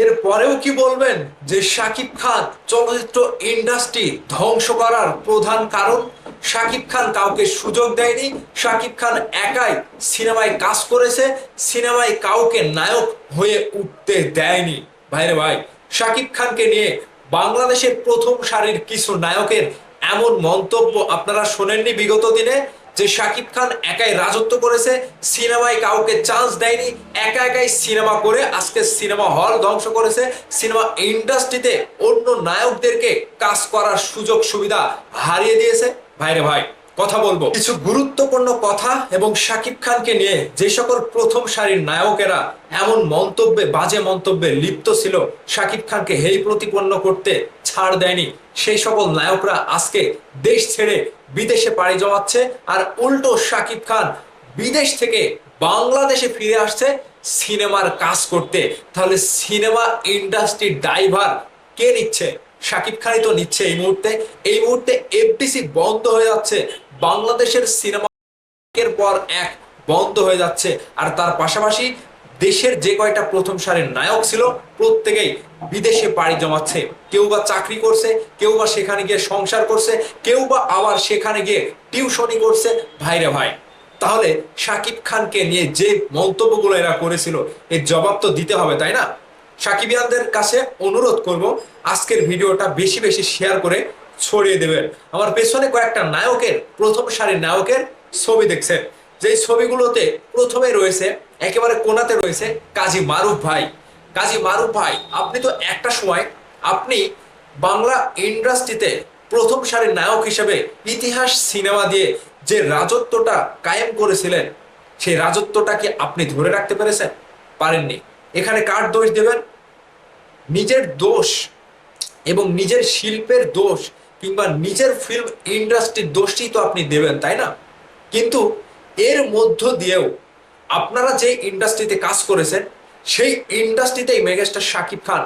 এর পরেও কি বলবেন যে শাকিব খান চলচ্চিত্র ইন্ডাস্ট্রি ধ্বংস করার প্রধান কারণ? শাকিব খান কাউকে সুযোগ দেয়নি। শাকিব খান একাই সিনেমায় কাজ করেছে। সিনেমায় কাউকে নায়ক হয়ে উঠতে দেয়নি। ভাইরে ভাই, শাকিব খানকে নিয়ে বাংলাদেশের প্রথম সারির কিছু নায়কের এমন মন্তব্য আপনারা শোনেননি বিগত দিনে? যে শাকিব খান একাই রাজত্ব করেছে, সিনেমায় কাউকে চান্স দেয়নি, একা একাই সিনেমা করে আজকে সিনেমা হল ধ্বংস করেছে। সিনেমা ইন্ডাস্ট্রিতে অন্য নায়কদেরকে কাজ করার সুযোগ সুবিধা হারিয়ে দিয়েছে। ভাইরে ভাই কথা বলব। কিছু গুরুত্বপূর্ণ কথা এবং শাকিব খানকে নিয়ে যে সকল প্রথম সারির নায়কেরা এমন মন্তব্যে, বাজে মন্তব্যে লিপ্ত ছিল, শাকিব খানকে হেই প্রতিপন্ন করতে ছাড় দেয়নি। সেই সকল নায়করা আজকে দেশ ছেড়ে বিদেশে পাড়ি জমাচ্ছে আর উল্টো শাকিব খান বিদেশ থেকে বাংলাদেশে ফিরে আসছে সিনেমার কাজ করতে। তাহলে সিনেমা ইন্ডাস্ট্রির ড্রাইভার কে নিচ্ছে? শাকিব খানই তো নিচ্ছে এই মুহূর্তে। এই মুহূর্তে এফডিসি বন্ধ হয়ে যাচ্ছে। বাংলাদেশের সিনেমা পর এক বন্ধ হয়ে যাচ্ছে। আর তার পাশাপাশি দেশের যে কয়টা প্রথম সারের নায়ক ছিল, প্রত্যেকেই বিদেশে পাড়ি জমাচ্ছে। কেউ বা চাকরি করছে, কেউ বা সেখানে গিয়ে সংসার করছে, কেউ বা আবার সেখানে গিয়ে টিউশনি করছে। ভাইরে ভাই, তাহলে শাকিব খানকে নিয়ে যে মন্তব্যগুলো এরা করেছিল, এর জবাব তো দিতে হবে, তাই না? সাকিবিয়ানদের কাছে অনুরোধ করব, আজকের ভিডিওটা বেশি বেশি শেয়ার করে ছড়িয়ে দেবেন আমার পেছনে কয়েকটা নায়কের, প্রথম সারির নায়কের ছবি দেখছেন। যেই ছবিগুলোতে প্রথমে রয়েছে, একেবারে কোনাতে রয়েছে কাজী মারুফ ভাই। কাজী মারুফ ভাই, আপনি তো একটা সময় আপনি বাংলা ইন্ডাস্ট্রিতে প্রথম সারির নায়ক হিসেবে ইতিহাস সিনেমা দিয়ে যে রাজত্বটা কায়েম করেছিলেন, সেই রাজত্বটা কি আপনি ধরে রাখতে পেরেছেন? পারেননি। এখানে কার দোষ দেবেন? নিজের দোষ এবং নিজের শিল্পের দোষ কিংবা নিজের ফিল্ম ইন্ডাস্ট্রির দোষটি তো আপনি দেবেন, তাই না? কিন্তু এর মধ্য দিয়েও আপনারা যে ইন্ডাস্ট্রিতে কাজ করেছেন, সেই ইন্ডাস্ট্রিতেই মেগাস্টার শাকিব খান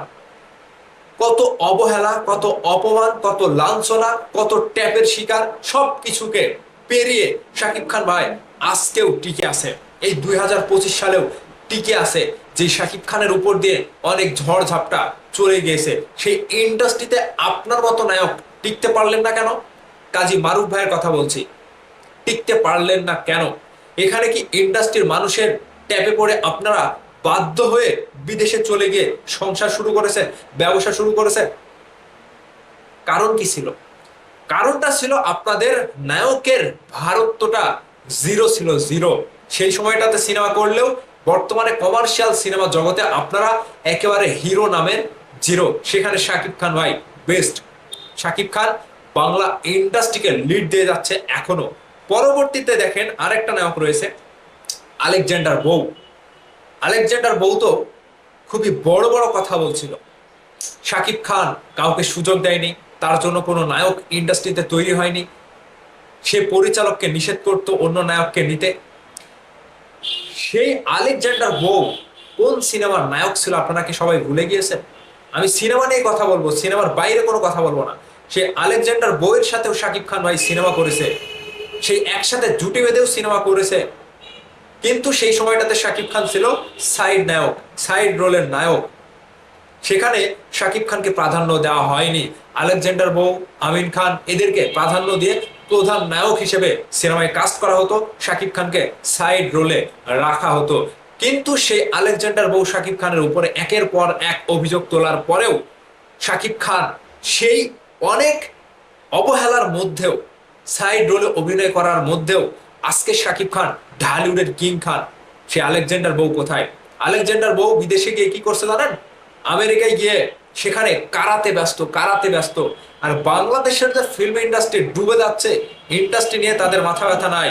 কত অবহেলা, কত অপমান, কত লাঞ্ছনা, কত ট্যাপের শিকার সব কিছুকে পেরিয়ে শাকিব খান ভাই আজকেও টিকে আছে। এই দুই হাজার পঁচিশ সালেও টিকে আছে যে শাকিব খানের উপর দিয়ে অনেক ঝড় ঝাপটা চলে গিয়েছে। সেই ইন্ডাস্ট্রিতে আপনার মতো নায়ক টিকতে পারলেন না কেন? কাজী মারুফ ভাইয়ের কথা বলছি। টিকতে পারলেন না কেন? এখানে কি ইন্ডাস্ট্রির মানুষের ট্যাপে পড়ে আপনারা বাধ্য হয়ে বিদেশে চলে গিয়ে সংসার শুরু করেছেন, ব্যবসা শুরু করেছেন? কারণ কি ছিল? কারণটা ছিল আপনাদের নায়কের ভারতটা জিরো ছিল জিরো। সেই সময়টাতে সিনেমা করলেও বর্তমানে কমার্শিয়াল সিনেমা জগতে আপনারা একেবারে হিরো নামের জিরো। সেখানে শাকিব খান ভাই বেস্ট শাকিব খান বাংলা ইন্ডাস্ট্রিকে লিড দিয়ে যাচ্ছে এখনও। পরবর্তীতে দেখেন আরেকটা নায়ক রয়েছে, আলেকজান্ডার বউ। আলেকজান্ডার বউ তো খুবই বড় বড় কথা বলছিল। শাকিব খান কাউকে সুযোগ দেয়নি, তার জন্য কোনো নায়ক ইন্ডাস্ট্রিতে তৈরি হয়নি। সে পরিচালককে নিষেধ করতো অন্য নায়ককে নিতে। সেই আলেকজান্ডার বউ কোন সিনেমার নায়ক ছিল আপনারা কি সবাই ভুলে গিয়েছেন? আমি সিনেমা নিয়ে কথা বলব, সিনেমার বাইরে কোনো কথা বলব না। সে আলেকজান্ডার বইয়ের সাথেও শাকিব খান ভাই সিনেমা করেছে। সেই একসাথে জুটি বেঁধেও সিনেমা করেছে। কিন্তু সেই সময়টাতে শাকিব খান ছিল সাইড নায়ক, সাইড রোলের নায়ক। সেখানে শাকিব খানকে প্রাধান্য দেওয়া হয়নি। আলেকজান্ডার বউ, আমিন খান এদেরকে প্রাধান্য দিয়ে প্রধান নায়ক হিসেবে সিনেমায় কাস্ট করা হতো। শাকিব খানকে সাইড রোলে রাখা হতো। কিন্তু সেই আলেকজান্ডার বউ শাকিব খানের উপরে একের পর এক অভিযোগ তোলার পরেও শাকিব খান সেই অনেক অবহেলার মধ্যেও, সাইড রোলে অভিনয় করার মধ্যেও আজকে শাকিব খান ঢালিউডের কিং খান। সে আলেকজান্ডার বউ কোথায়? আলেকজান্ডার বউ বিদেশে গিয়ে কি করছে জানেন? আমেরিকায় গিয়ে সেখানে কারাতে ব্যস্ত কারাতে ব্যস্ত। আর বাংলাদেশের যে ফিল্ম ইন্ডাস্ট্রি ডুবে যাচ্ছে, ইন্ডাস্ট্রি নিয়ে তাদের মাথা ব্যথা নাই।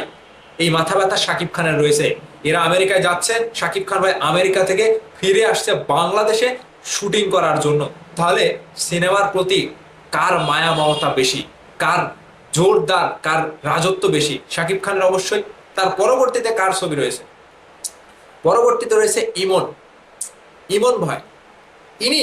এই মাথা ব্যথা শাকিব খানের রয়েছে। এরা আমেরিকায় যাচ্ছে, শাকিব খান ভাই আমেরিকা থেকে ফিরে আসছে বাংলাদেশে শুটিং করার জন্য। তাহলে সিনেমার প্রতি কার মায়া মমতা বেশি? কার জোরদার, কার রাজত্ব বেশি? শাকিব খানের অবশ্যই। তার পরবর্তীতে কার ছবি রয়েছে? পরবর্তীতে রয়েছে ইমন। ইমন ভাই, ইনি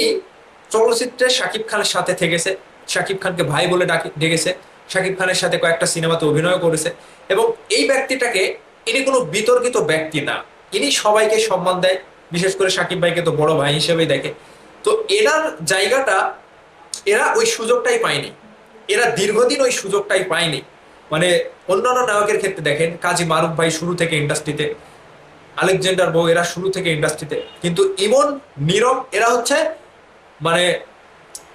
চলচ্চিত্রে শাকিব খানের সাথে থেকেছে। শাকিব খানকে ভাই বলে ডাকে ডেকেছে। শাকিব খানের সাথে কয়েকটা সিনেমাতে অভিনয় করেছে। এবং এই ব্যক্তিটাকে ইনি কোনো বিতর্কিত ব্যক্তি না। ইনি সবাইকে সম্মান দেয়, বিশেষ করে শাকিব ভাইকে তো বড় ভাই হিসেবেই দেখে। তো এনার জায়গাটা, এরা ওই সুযোগটাই পায়নি। এরা দীর্ঘদিন ওই সুযোগটাই পায়নি। মানে অন্যান্য নায়কের ক্ষেত্রে দেখেন, কাজী মারুফ ভাই শুরু থেকে ইন্ডাস্ট্রিতে, আলেকজান্ডার বউ এরা শুরু থেকে ইন্ডাস্ট্রিতে। কিন্তু ইমন, নীরব, এরা হচ্ছে মানে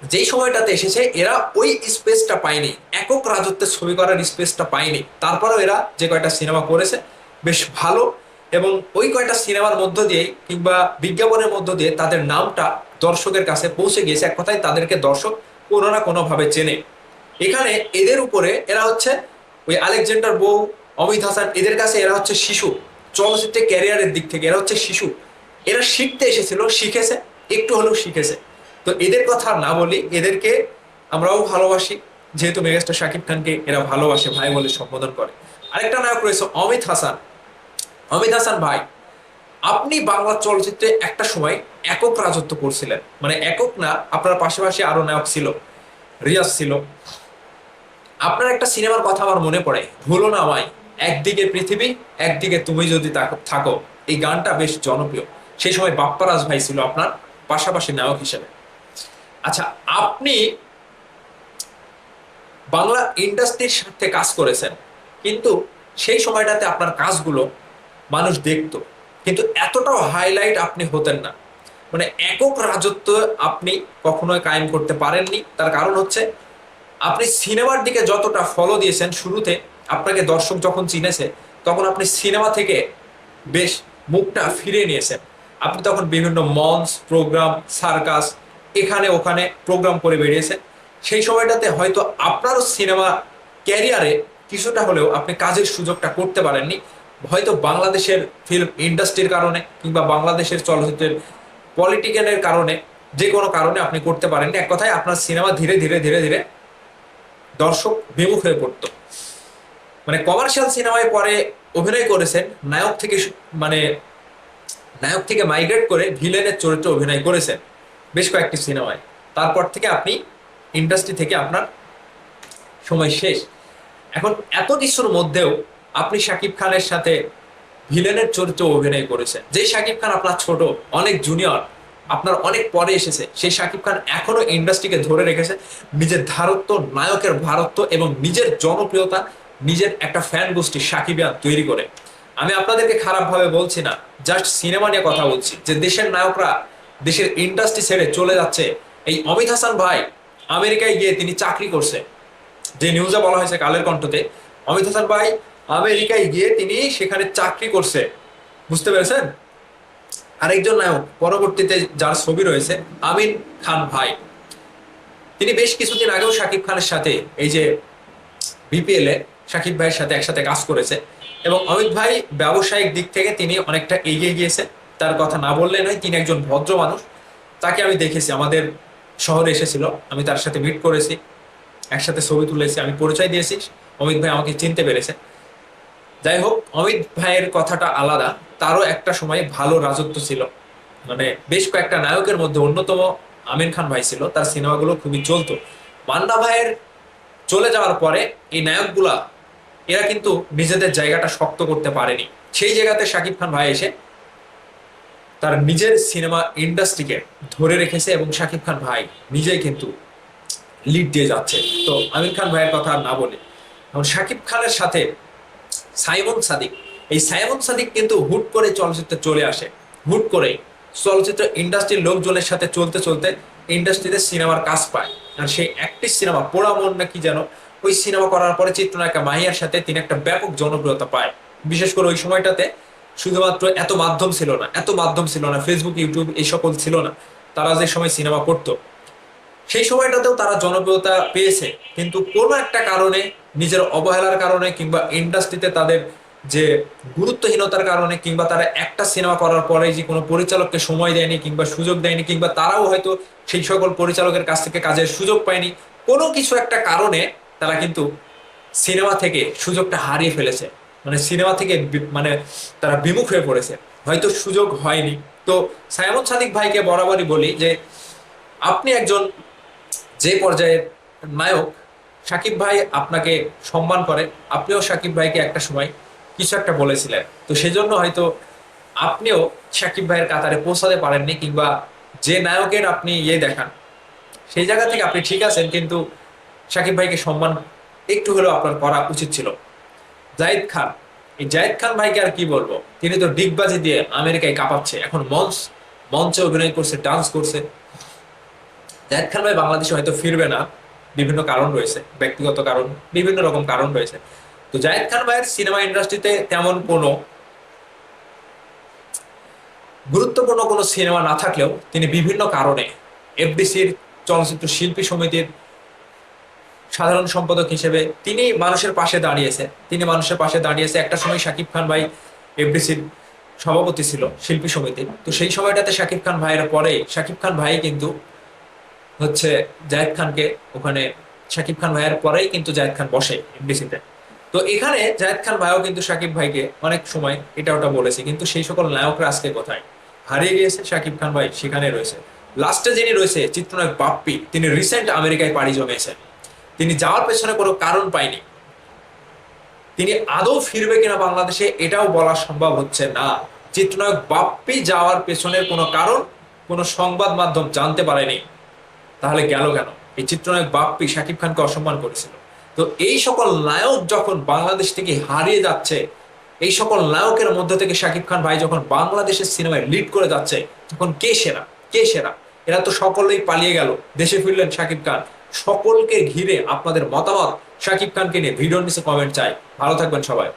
যেই সময়টাতে এসেছে, এরা ওই স্পেসটা পায়নি। একক রাজত্বের ছবি করার স্পেসটা পায়নি। তারপরেও এরা যে কয়টা সিনেমা করেছে, বেশ ভালো। এবং ওই কয়টা সিনেমার মধ্য দিয়ে কিংবা বিজ্ঞাপনের মধ্য দিয়ে তাদের নামটা দর্শকের কাছে পৌঁছে গিয়েছে। এক কথায় তাদেরকে দর্শক কোনো না কোনোভাবে চেনে। এখানে এদের উপরে এরা হচ্ছে ওই আলেকজান্ডার বউ, অমিত হাসান, এদের কাছে এরা হচ্ছে শিশু। চলচ্চিত্রের ক্যারিয়ারের দিক থেকে এরা হচ্ছে শিশু। এরা শিখতে এসেছিল, শিখেছে, একটু হলেও শিখেছে। তো এদের কথা না বলি, এদেরকে আমরাও ভালোবাসি। যেহেতু মেগাস্টার শাকিব খানকে এরা ভালোবাসে, ভাই বলে সম্বোধন করে। আরেকটা নায়ক রয়েছে অমিত হাসান। অমিত হাসান, ভাই, আপনি বাংলা চলচ্চিত্রে একটা সময় একক রাজত্ব করছিলেন। মানে একক না, আপনার পাশাপাশি আরও নায়ক ছিল, রিয়াজ ছিল। আপনার একটা সিনেমার কথা আমার মনে পড়ে, ভুলো না আমায়, একদিকে পৃথিবী, একদিকে তুমি যদি থাকো। এই গানটা বেশ জনপ্রিয়। সেই সময় বাপ্পারাজ ভাই ছিল আপনার পাশাপাশি নায়ক হিসেবে। আচ্ছা আপনি বাংলা ইন্ডাস্ট্রির সাথে কাজ করেছেন, কিন্তু সেই সময়টাতে আপনার কাজগুলো মানুষ দেখত, কিন্তু এতটাও হাইলাইট আপনি হতেন না। মানে একক রাজত্ব আপনি কখনোই কায়েম করতে পারেননি, তার কারণ হচ্ছে আপনি সিনেমার দিকে যতটা ফলো দিয়েছেন শুরুতে, আপনাকে দর্শক যখন চিনেছে, তখন আপনি সিনেমা থেকে বেশ মুখটা ফিরিয়ে নিয়েছেন। আপনি তখন বিভিন্ন মঞ্চ প্রোগ্রাম সার্কাস এখানে ওখানে প্রোগ্রাম করে বেরিয়েছেন সেই সময়টাতে হয়তো আপনারও সিনেমা ক্যারিয়ারে কিছুটা হলেও আপনি কাজের সুযোগটা করতে পারেননি। হয়তো বাংলাদেশের ফিল্ম ইন্ডাস্ট্রির কারণে কিংবা বাংলাদেশের চলচ্চিত্রের পলিটিক্যালের কারণে যে কোনো কারণে আপনি করতে পারেননি। এক কথায় আপনার সিনেমা ধীরে ধীরে ধীরে ধীরে দর্শক বিমুখ হয়ে পড়তো। মানে কমার্শিয়াল সিনেমায় পরে অভিনয় করেছেন, নায়ক থেকে মানে নায়ক থেকে মাইগ্রেট করে ভিলেনের চরিত্রে অভিনয় করেছেন। বেশ কয়েকটি সিনেমায়। তারপর থেকে আপনি ইন্ডাস্ট্রি থেকে আপনার সময় শেষ। এখন এত কিছুর মধ্যেও আপনি শাকিব খানের সাথে ভিলেনের চরিত্রে অভিনয় করেছেন। যে শাকিব খান আপনার ছোট, অনেক জুনিয়র আপনার অনেক পরে এসেছে, সেই শাকিব খান এখনও ইন্ডাস্ট্রিকে ধরে রেখেছে। নিজের ধারত্ব, নায়কের ভারত্ব এবং নিজের জনপ্রিয়তা, নিজের একটা ফ্যান গোষ্ঠী সাকিবিয়ান তৈরি করে। আমি আপনাদেরকে খারাপভাবে বলছি না জাস্ট সিনেমা নিয়ে কথা বলছি। যে দেশের নায়করা দেশের ইন্ডাস্ট্রি ছেড়ে চলে যাচ্ছে। এই অমিত হাসান ভাই আমেরিকায় গিয়ে তিনি চাকরি করছে। যে নিউজে বলা হয়েছে কালের কণ্ঠতে, অমিত হাসান ভাই আমেরিকায় গিয়ে তিনি সেখানে চাকরি করছে। বুঝতে পেরেছেন? আরেকজন নায়ক, পরবর্তীতে যার ছবি রয়েছে, আমিন খান ভাই। তিনি বেশ কিছুদিন আগেও শাকিব খানের সাথে, এই যে বিপিএল এ শাকিব ভাইয়ের সাথে একসাথে কাজ করেছে। এবং অমিত ভাই ব্যবসায়িক দিক থেকে তিনি অনেকটা এগিয়ে গিয়েছে। তার কথা না বললে নয় তিনি একজন ভদ্র মানুষ। তাকে আমি দেখেছি, আমাদের শহরে এসেছিল। আমি তার সাথে মিট করেছি, একসাথে ছবি তুলেছি, আমি পরিচয় দিয়েছি। অমিত ভাই আমাকে চিনতে পেরেছে। যাই হোক, অমিত ভাইয়ের কথাটা আলাদা। তারও একটা সময় ভালো রাজত্ব ছিল। মানে বেশ কয়েকটা নায়কের মধ্যে অন্যতম আমির খান ভাই ছিল। তার সিনেমাগুলো খুবই চলতো। মান্না ভাইয়ের চলে যাওয়ার পরে এই নায়কগুলা, এরা কিন্তু নিজেদের জায়গাটা শক্ত করতে পারেনি। সেই জায়গাতে শাকিব খান ভাই এসে তার নিজের সিনেমা ইন্ডাস্ট্রিকে ধরে রেখেছে এবং শাকিব খান ভাই নিজেই কিন্তু লিড দিয়ে যাচ্ছে। তো আমির খান ভাইয়ের কথা না বলে। এখন শাকিব খানের সাথে সাইমন সাদিক, এই সাইমন সাদিক কিন্তু হুট করে চলচ্চিত্রে চলে আসে। হুট করে চলচ্চিত্র ইন্ডাস্ট্রির লোকজনের সাথে চলতে চলতে ইন্ডাস্ট্রিতে সিনেমার কাজ পায়। আর সেই একটি সিনেমা পোড়া মন নাকি যেন, ওই সিনেমা করার পরে চিত্রনায়িকা মাহিয়ার সাথে তিনি একটা ব্যাপক জনপ্রিয়তা পায়। বিশেষ করে ওই সময়টাতে শুধুমাত্র এত মাধ্যম ছিল না, এত মাধ্যম ছিল না ফেসবুক ইউটিউব এই সকল ছিল না। তারা যে সময় সিনেমা করতো, সেই সময়টাতেও তারা জনপ্রিয়তা পেয়েছে। কিন্তু কোনো একটা কারণে, নিজের অবহেলার কারণে কিংবা ইন্ডাস্ট্রিতে তাদের যে গুরুত্বহীনতার কারণে কিংবা তারা একটা সিনেমা করার পরে যে কোনো পরিচালককে সময় দেয়নি কিংবা সুযোগ দেয়নি কিংবা তারাও হয়তো সেই সকল পরিচালকের কাছ থেকে কাজের সুযোগ পায়নি, কোনো কিছু একটা কারণে তারা কিন্তু সিনেমা থেকে সুযোগটা হারিয়ে ফেলেছে। মানে সিনেমা থেকে মানে তারা বিমুখ হয়ে পড়েছে। হয়তো সুযোগ হয়নি। তো সাইমন সাদিক ভাইকে বরাবরই বলি যে, আপনি একজন যে পর্যায়ের নায়ক, সাকিব ভাই আপনাকে সম্মান করে। আপনিও সাকিব ভাইকে একটা সময় কিছু একটা বলেছিলেন। তো সেজন্য হয়তো আপনিও সাকিব ভাইয়ের কাতারে পৌঁছাতে পারেননি কিংবা যে নায়কের আপনি ইয়ে দেখান, সেই জায়গা থেকে আপনি ঠিক আছেন, কিন্তু শাকিব ভাইকে সম্মান একটু হলেও আপনার করা উচিত ছিল। জাহিদ খান। এই জাহিদ খান ভাইকে আর কি বলব? তিনি তো ডিগবাজি দিয়ে আমেরিকায় কাঁপাচ্ছে। এখন মঞ্চ, মঞ্চে অভিনয় করছে ডান্স করছে। জাহিদ খান ভাই বাংলাদেশে হয়তো ফিরবে না। বিভিন্ন কারণ রয়েছে, ব্যক্তিগত কারণ, বিভিন্ন রকম কারণ রয়েছে। তো জাহিদ খান ভাইয়ের সিনেমা ইন্ডাস্ট্রিতে তেমন কোনো গুরুত্বপূর্ণ কোনো সিনেমা না থাকলেও তিনি বিভিন্ন কারণে এফডিসির চলচ্চিত্র শিল্পী সমিতির সাধারণ সম্পাদক হিসেবে তিনি মানুষের পাশে দাঁড়িয়েছে। তিনি মানুষের পাশে দাঁড়িয়েছে। একটা সময় শাকিব খান ভাই এফডিসির সভাপতি ছিল, শিল্পী সমিতির। তো সেই সময়টাতে শাকিব খান ভাইয়ের পরে শাকিব খান ভাই কিন্তু হচ্ছে জায়েদ খানকে ওখানে, শাকিব খান ভাইয়ের পরেই কিন্তু জায়েদ খান বসে এফডিসিতে। তো এখানে জায়েদ খান ভাইও কিন্তু শাকিব ভাইকে অনেক সময় এটা ওটা বলেছে, কিন্তু সেই সকল নায়করা আজকে কোথায়? হারিয়ে গিয়েছে শাকিব খান ভাই সেখানে রয়েছে। লাস্টে যিনি রয়েছে, চিত্রনায়ক বাপ্পি, তিনি রিসেন্ট আমেরিকায় পাড়ি জমিয়েছেন। তিনি যাওয়ার পেছনে কোনো কারণ পায়নি। তিনি আদৌ ফিরবে কিনা বাংলাদেশে এটাও বলা সম্ভব হচ্ছে না। চিত্রনায়ক বাপ্পি যাওয়ার পেছনের কোনো কারণ, কোনো সংবাদ মাধ্যম জানতে পারেনি। তাহলে গেল কেন? এই চিত্রনায়ক বাপ্পি শাকিব খানকে অসম্মান করেছিল। তো এই সকল নায়ক যখন বাংলাদেশ থেকে হারিয়ে যাচ্ছে, এই সকল নায়কের মধ্যে থেকে শাকিব খান ভাই যখন বাংলাদেশের সিনেমায় লিড করে যাচ্ছে, তখন কে সেরা? কে সেরা? এরা তো সকলেই পালিয়ে গেল। দেশে ফিরলেন শাকিব খান। সকলকে ঘিরে আপনাদের মতামত শাকিব খানকে নিয়ে ভিডিওর নিচে কমেন্ট চাই। ভালো থাকবেন সবাই।